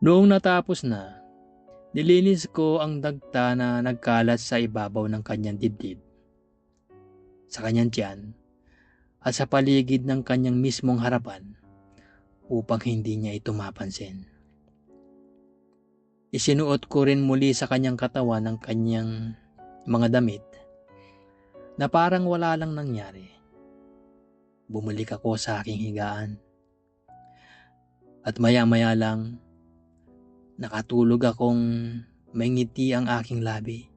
Noong natapos na, nilinis ko ang dagta na nagkalat sa ibabaw ng kanyang dibdib, sa kanyang tiyan, at sa paligid ng kanyang mismong harapan upang hindi niya ito mapansin. Isinuot ko rin muli sa kanyang katawan ang kanyang mga damit na parang wala lang nangyari. Bumalik ako sa aking higaan. At maya-maya lang, nakatulog akong may ngiti ang aking labi.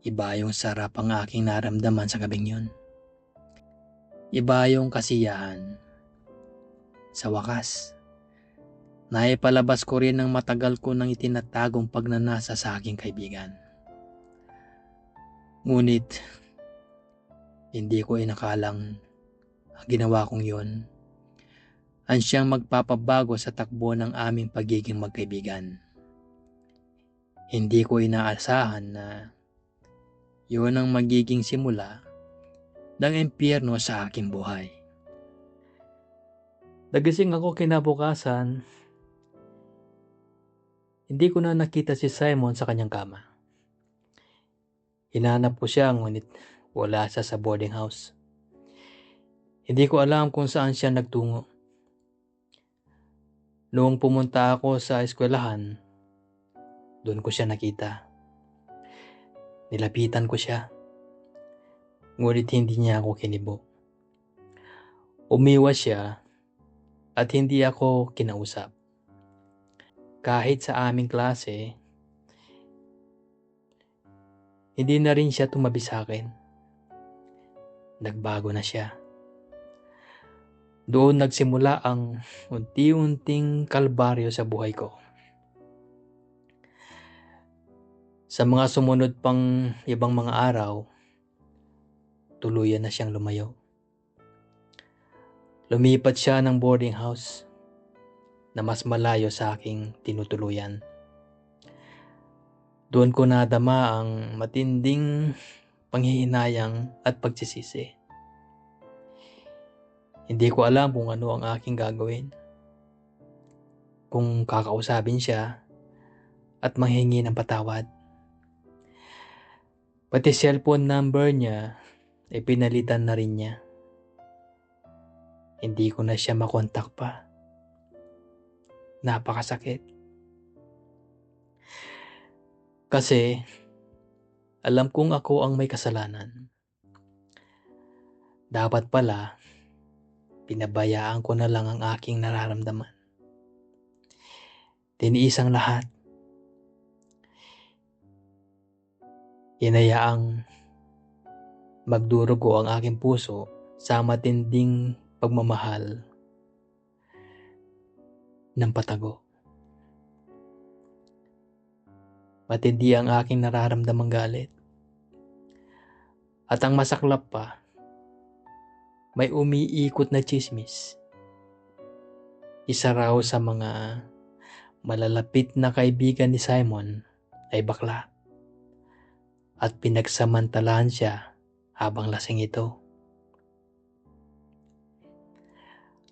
Iba yung sarap ang aking naramdaman sa gabing yun. Iba yung kasiyahan. Sa wakas, naipalabas ko rin ang matagal ko nang itinatagong pagnanasa sa aking kaibigan. Ngunit, hindi ko inakalang ang ginawa kong yon ang siyang magpapabago sa takbo ng aming pagiging magkaibigan. Hindi ko inaasahan na yun ang magiging simula ng impyerno sa aking buhay. Nagising ako kinabukasan, hindi ko na nakita si Simon sa kanyang kama. Hinanap ko siya ngunit wala siya sa boarding house. Hindi ko alam kung saan siya nagtungo. Noong pumunta ako sa eskwelahan, doon ko siya nakita. Nilapitan ko siya. Ngunit hindi niya ako kinibo. Umiwas siya at hindi ako kinausap. Kahit sa aming klase, hindi na rin siya tumabi sa akin. Nagbago na siya. Doon nagsimula ang unti-unting kalbaryo sa buhay ko. Sa mga sumunod pang ibang mga araw, tuluyan na siyang lumayo. Lumipat siya ng boarding house na mas malayo sa aking tinutuluyan. Doon ko nadama ang matinding panghihinayang at pagsisisi. Hindi ko alam kung ano ang aking gagawin. Kung kakausapin siya at manghingi ng patawad. Pati cellphone number niya ay pinalitan na rin niya. Hindi ko na siya makontak pa. Napakasakit. Kasi alam kong ako ang may kasalanan. Dapat pala Pinabayaan ko na lang ang aking nararamdaman. Tiniis ang lahat. Inayaang magdurugo ang aking puso sa matinding pagmamahal ng patago. Matindi ang aking nararamdamang galit. At ang masaklap pa, may umiikot na chismis. Isa raw sa mga malalapit na kaibigan ni Simon ay bakla at pinagsamantalahan siya habang lasing ito.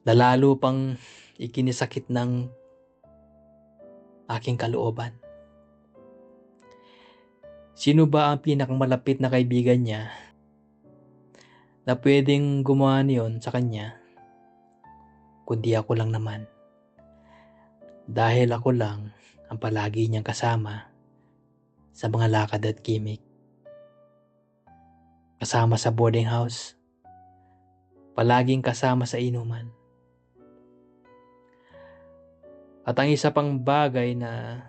Nalalo pang ikinisakit ng aking kalooban. Sino ba ang pinakamalapit na kaibigan niya na pwedeng gumawa niyon sa kanya, kundi ako lang naman. Dahil ako lang ang palagi niyang kasama sa mga lakad at gimmick. Kasama sa boarding house, palaging kasama sa inuman. At ang isa pang bagay na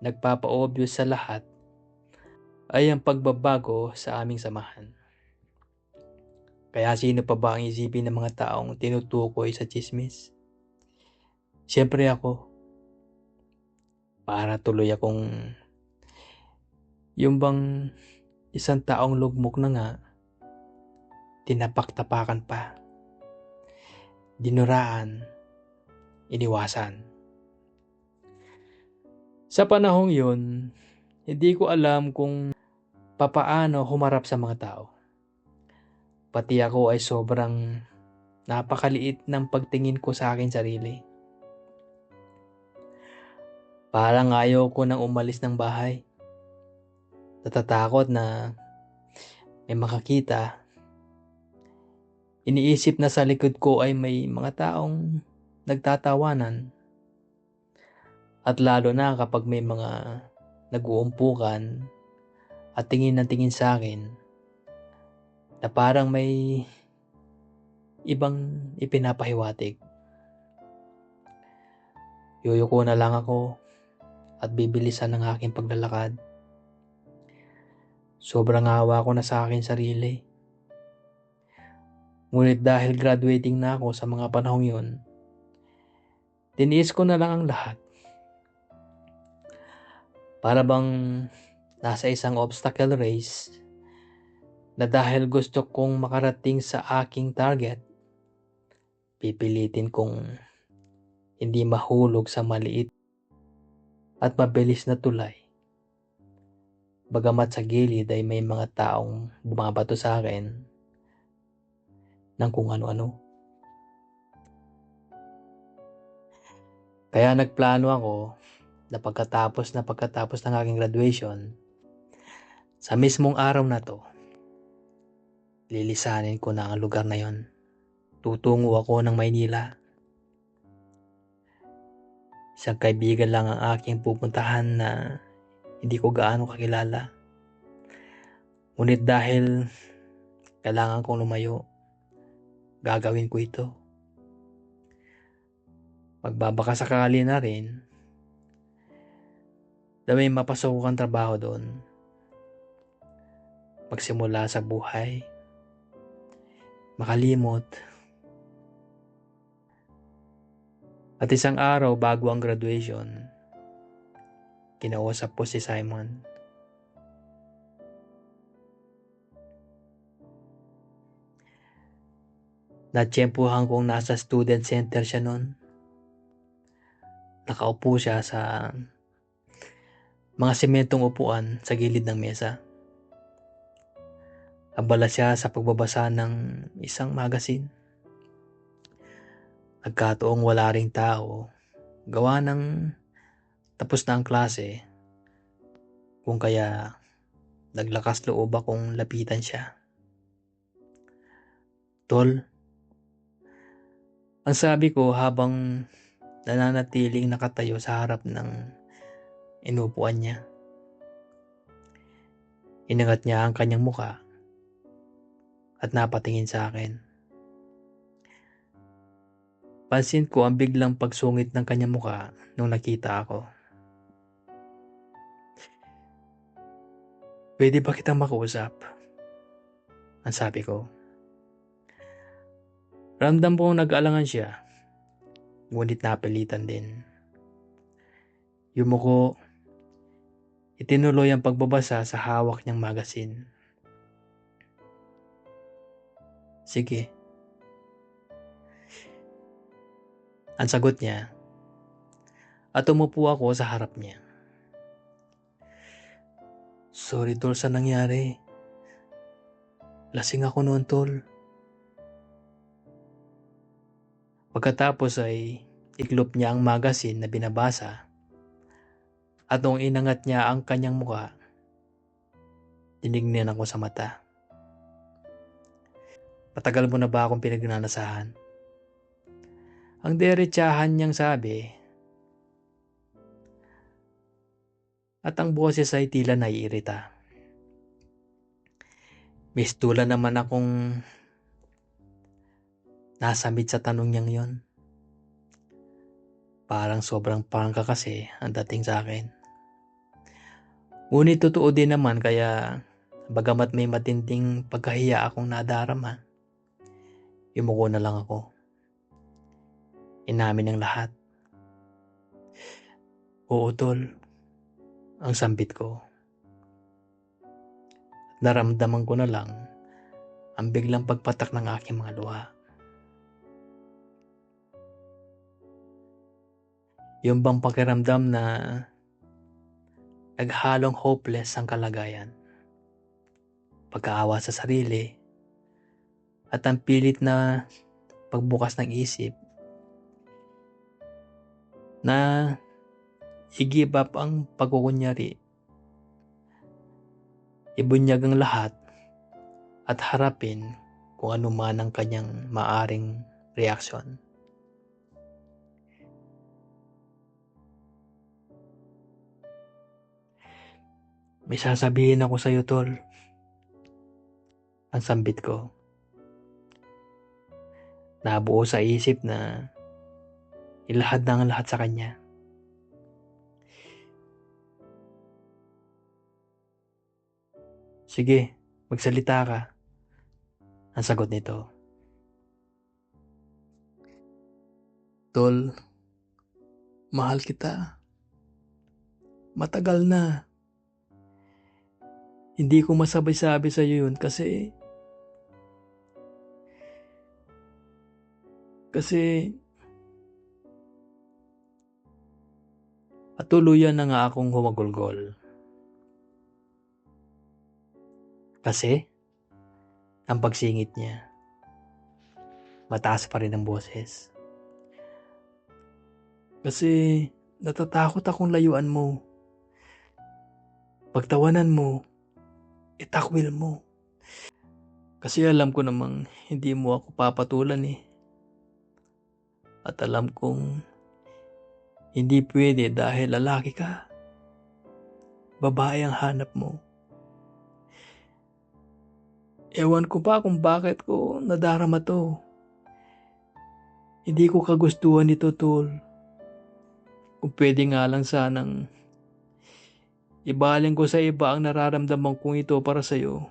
nagpapa-obvious sa lahat ay ang pagbabago sa aming samahan. Kaya sino pa ba ang isipin ng mga taong tinutukoy sa chismis? Siyempre ako. Para tuloy akong yung bang isang taong lugmok na nga, tinapak-tapakan pa. Dinuraan, iniwasan. Sa panahong yun, hindi ko alam kung papaano humarap sa mga tao. Pati ako ay sobrang napakaliit ng pagtingin ko sa akin sarili. Parang ayaw ko nang umalis ng bahay. Natatakot na may makakita. Iniisip na sa likod ko ay may mga taong nagtatawanan. At lalo na kapag may mga nag-uumpukan at tingin na tingin sa akin na parang may ibang ipinapahiwatig. Yuyuko na lang ako at bibilisan ng aking paglalakad. Sobrang awa ko na sa akin sarili. Ngunit dahil graduating na ako sa mga panahong yun, tiniis ko na lang ang lahat. Para bang nasa isang obstacle race na dahil gusto kong makarating sa aking target, pipilitin kong hindi mahulog sa maliit at mabilis na tulay. Bagamat sa gilid ay may mga taong bumabato sa akin ng kung ano-ano. Kaya nagplano ako na pagkatapos na pagkatapos ng aking graduation, sa mismong araw na to, lilisanin ko na ang lugar na yon. Tutungo ako ng Maynila. Isang kaibigan lang ang aking pupuntahan na hindi ko gaano kakilala. Ngunit dahil kailangan kong lumayo, gagawin ko ito. Magbabaka sakali na rin na may mapasok kang trabaho doon. Magsimula sa buhay, makalimot, At isang araw bago ang graduation, kinausap ko si Simon. Natsyempuhan kong nasa student center siya noon. Nakaupo siya sa mga sementong upuan sa gilid ng mesa. Abala siya sa pagbabasa ng isang magazine. Nagkataong wala ring tao. Gawa ng tapos na ang klase. Kung kaya naglakas loob akong lapitan siya. Tol, ang sabi ko habang nananatiling nakatayo sa harap ng inupuan niya. Inangat niya ang kanyang muka at napatingin sa akin. Pansin ko ang biglang pagsungit ng kanyang muka nung nakita ako. Pwede ba kitang makausap? Ang sabi ko. Ramdam ko nag-aalangan siya. Ngunit napilitan din. Yumuko, itinuloy ang pagbabasa sa hawak niyang magasin. Sige. Ang sagot niya, at umupo ako sa harap niya. Sorry tol sa nangyari. Lasing ako noon tol. Pagkatapos ay iklop niya ang magazine na binabasa at nung inangat niya ang kanyang muka, tinignan ako sa mata. Patagal mo na ba akong pinagnanasahan? Ang derechahan niyang sabi at ang boses ay tila naiirita. Mistula naman akong nasamit sa tanong niyang yon. Parang sobrang pangka kasi ang dating sa akin. Ngunit totoo din naman kaya bagamat may matinding pagkahiya akong nadarama, yumuko na lang ako. Inamin ang lahat. Oo, tol. Ang sambit ko. Naramdaman ko na lang ang biglang pagpatak ng aking mga luha. Yung bang pakiramdam na naghalong hopeless ang kalagayan. Pagkaawa sa sarili at ang pilit na pagbukas ng isip na i-give up ang pagkukunyari. Ibunyag ang lahat at harapin kung ano man ang kanyang maaring reaksyon. May sasabihin ako sa iyo, tol. Ang sambit ko. Nabuo sa isip na ilahad na ang lahat sa kanya. Sige, magsalita ka. Ang sagot nito. Tol, mahal kita. Matagal na. Hindi ko masabi-sabi sa iyo yun kasi kasi Patuluyan na nga akong humagulgol. Kasi, ang pagsingit niya, mataas pa rin ang boses. Kasi, natatakot akong layuan mo. Pagtawanan mo, itakwil mo. Kasi alam ko namang hindi mo ako papatulan eh. At alam kong hindi pwede dahil lalaki ka. Babae ang hanap mo. Ewan ko pa kung bakit ko nadarama to. Hindi ko kagustuhan ito, tol. Kung pwede nga lang sanang ibaling ko sa iba ang nararamdaman kong ito para sa'yo.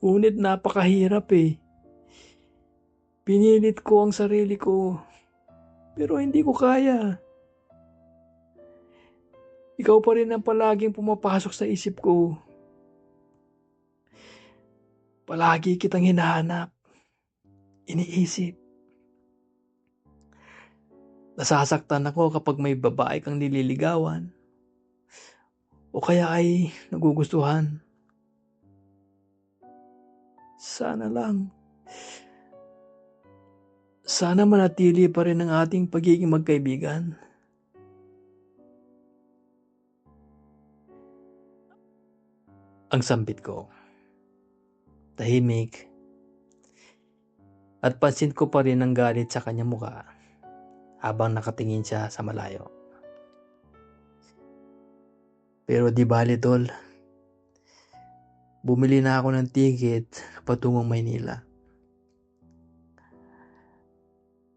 Ngunit napakahirap eh. Pinilit ko ang sarili ko pero hindi ko kaya. Ikaw pa rin ang palaging pumapasok sa isip ko. Palagi kitang hinahanap. Iniisip. Nasasaktan ako kapag may babae kang nililigawan. O kaya ay nagugustuhan. Sana lang sana manatili pa rin ang ating pagiging magkaibigan. Ang sambit ko. Tahimik. At pansin ko pa rin ang galit sa kanyang muka habang nakatingin siya sa malayo. Pero di bali tol. Bumili na ako ng ticket patungong Maynila.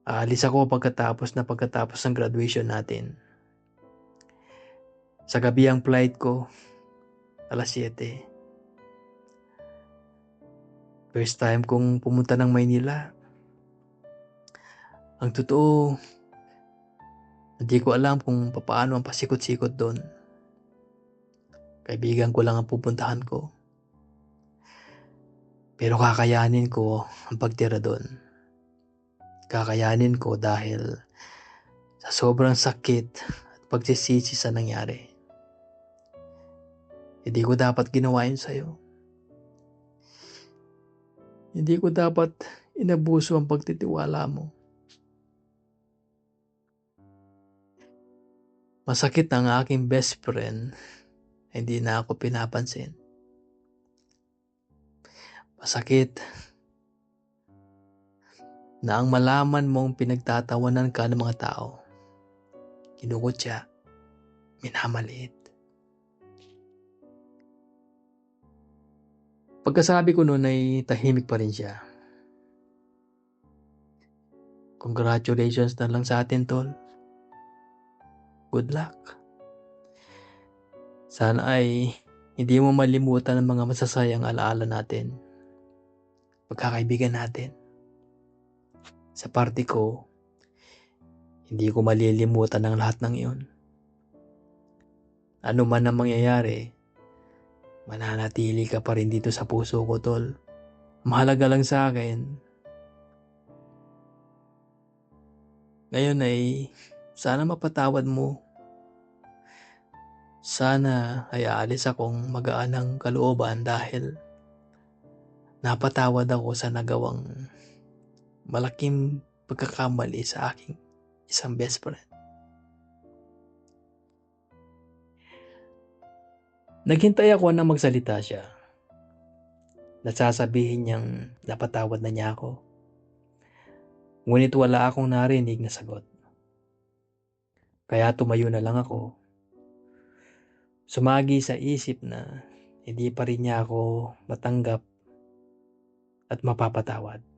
Aalis ako pagkatapos na pagkatapos ng graduation natin. Sa gabi ang flight ko, alas 7. First time kong pumunta ng Maynila. Ang totoo, hindi ko alam kung paano ang pasikot-sikot doon. Kaibigan ko lang ang pupuntahan ko. Pero kakayanin ko ang pagtira doon kakayanin ko dahil sa sobrang sakit at pagsisisi sa nangyari. Hindi ko dapat ginawa yun sa'yo. Hindi ko dapat inabuso ang pagtitiwala mo. Masakit ang aking best friend, hindi na ako pinapansin. Masakit na ang malaman mong pinagtatawanan ka ng mga tao. Kinukutya, minamaliit. Pagkasabi ko noon ay tahimik pa rin siya. Congratulations na lang sa atin, tol. Good luck. Sana ay hindi mo malimutan ang mga masasayang alaala natin. Pagkakaibigan natin. Sa parte ko, hindi ko malilimutan ang lahat ng iyon. Ano man ang mangyayari, mananatili ka pa rin dito sa puso ko, tol. Mahalaga lang sa akin. Ngayon ay sana mapatawad mo. Sana ay aalis akong magaan ng kalooban dahil napatawad ako sa nagawang malaking pagkakamali sa aking isang best friend. Naghintay ako na magsalita siya. Nasasabihin niyang napatawad na niya ako. Ngunit wala akong narinig na sagot. Kaya tumayo na lang ako. Sumagi sa isip na hindi pa rin niya ako matanggap at mapapatawad.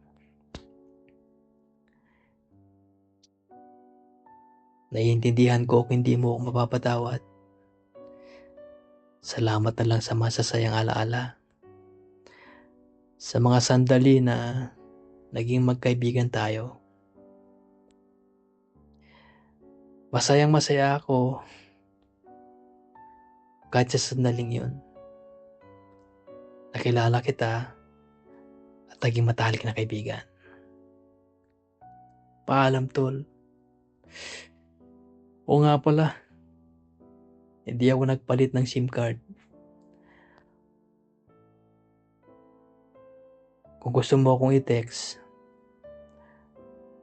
Naiintindihan ko kung hindi mo ako mapapatawad. Salamat na lang sa masasayang alaala. Sa mga sandali na naging magkaibigan tayo. Masayang masaya ako kahit sa sandaling yun. Nakilala kita at naging matalik na kaibigan. Paalam tol. O nga pala, hindi ako nagpalit ng SIM card. Kung gusto mo akong i-text,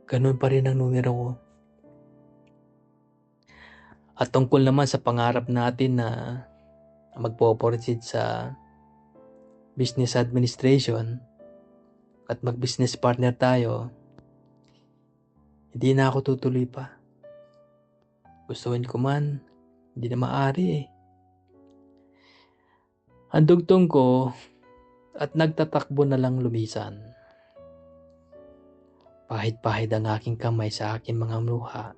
ganun pa rin ang numero ko. At tungkol naman sa pangarap natin na magpo-proceed sa business administration at mag-business partner tayo, hindi na ako tutuloy pa. Gustuin ko man, hindi na maari eh. Ang ko at nagtatakbo na lang lumisan. Pahid-pahid ang aking kamay sa aking mga luha.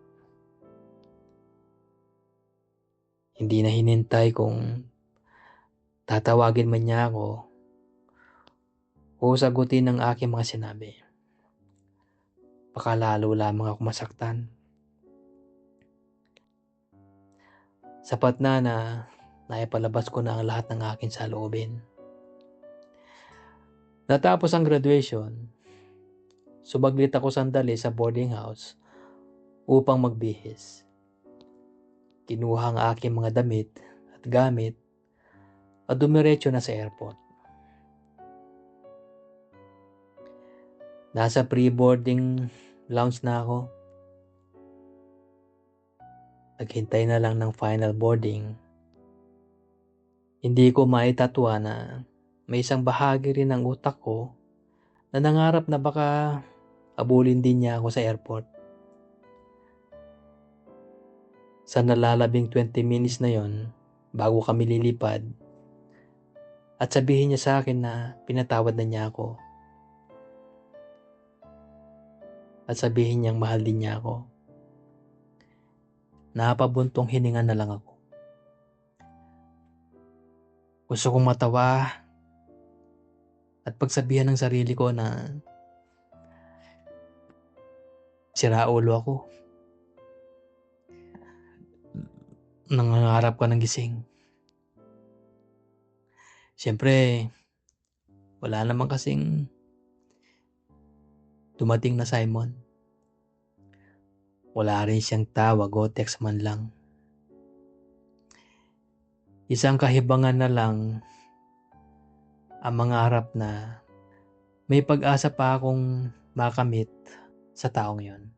Hindi na hinintay kung tatawagin man niya ako o sagutin ang aking mga sinabi. Baka lalo lamang ako masaktan. Sapat na na naipalabas ko na ang lahat ng akin sa loobin. Natapos ang graduation, subaglit ako sandali sa boarding house upang magbihis. Kinuha ang aking mga damit at gamit at dumiretso na sa airport. Nasa pre-boarding lounge na ako naghintay na lang ng final boarding, hindi ko maitatwa na may isang bahagi rin ng utak ko na nangarap na baka abulin din niya ako sa airport. Sa nalalabing 20 minutes na yon bago kami lilipad at sabihin niya sa akin na pinatawad na niya ako. At sabihin niyang mahal din niya ako. Napabuntong hininga na lang ako. Gusto kong matawa at pagsabihan ng sarili ko na sira ulo ako. Nangangarap ka ng gising. Siyempre, wala naman kasing dumating na Simon. Wala rin siyang tawag o text man lang. Isang kahibangan na lang ang mga harap na may pag-asa pa akong makamit sa taong yon.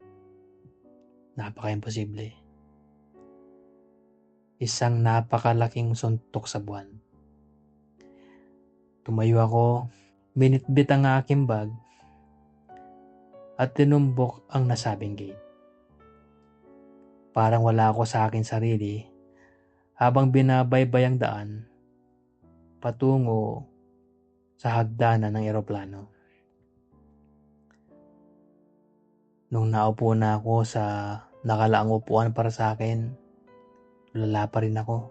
Napaka-imposible. Isang napakalaking suntok sa buwan. Tumayo ako, binitbit ang aking bag at tinumbok ang nasabing gate. Parang wala ako sa akin sarili habang binabaybay ang daan patungo sa hagdanan ng eroplano. Nung naupo na ako sa nakalaang upuan para sa akin, lala pa rin ako.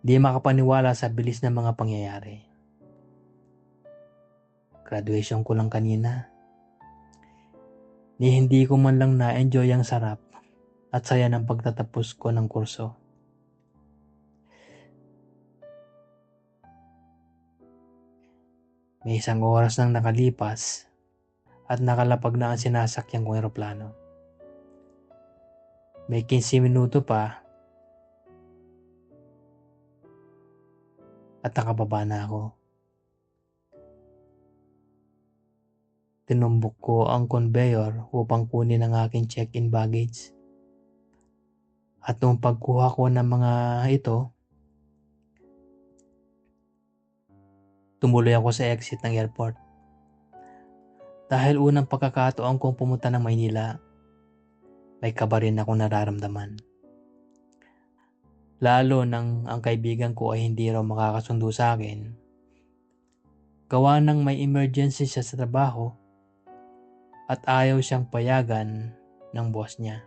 Di makapaniwala sa bilis ng mga pangyayari. Graduation ko lang kanina ni hindi ko man lang na-enjoy ang sarap at saya ng pagtatapos ko ng kurso. May isang oras nang nakalipas at nakalapag na ang sinasakyan kong eroplano. May 15 minuto pa at nakababa na ako. Tinumbok ko ang conveyor upang kunin ang aking check-in baggage. At nung pagkuha ko ng mga ito, tumuloy ako sa exit ng airport. Dahil unang pagkakataon kong pumunta ng Maynila, may kaba rin akong nararamdaman. Lalo nang ang kaibigan ko ay hindi raw makakasundo sa akin. Gawa nang may emergency siya sa trabaho at ayaw siyang payagan ng boss niya.